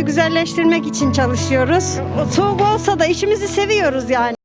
güzelleştirmek için çalışıyoruz. Soğuk olsa da işimizi seviyoruz yani.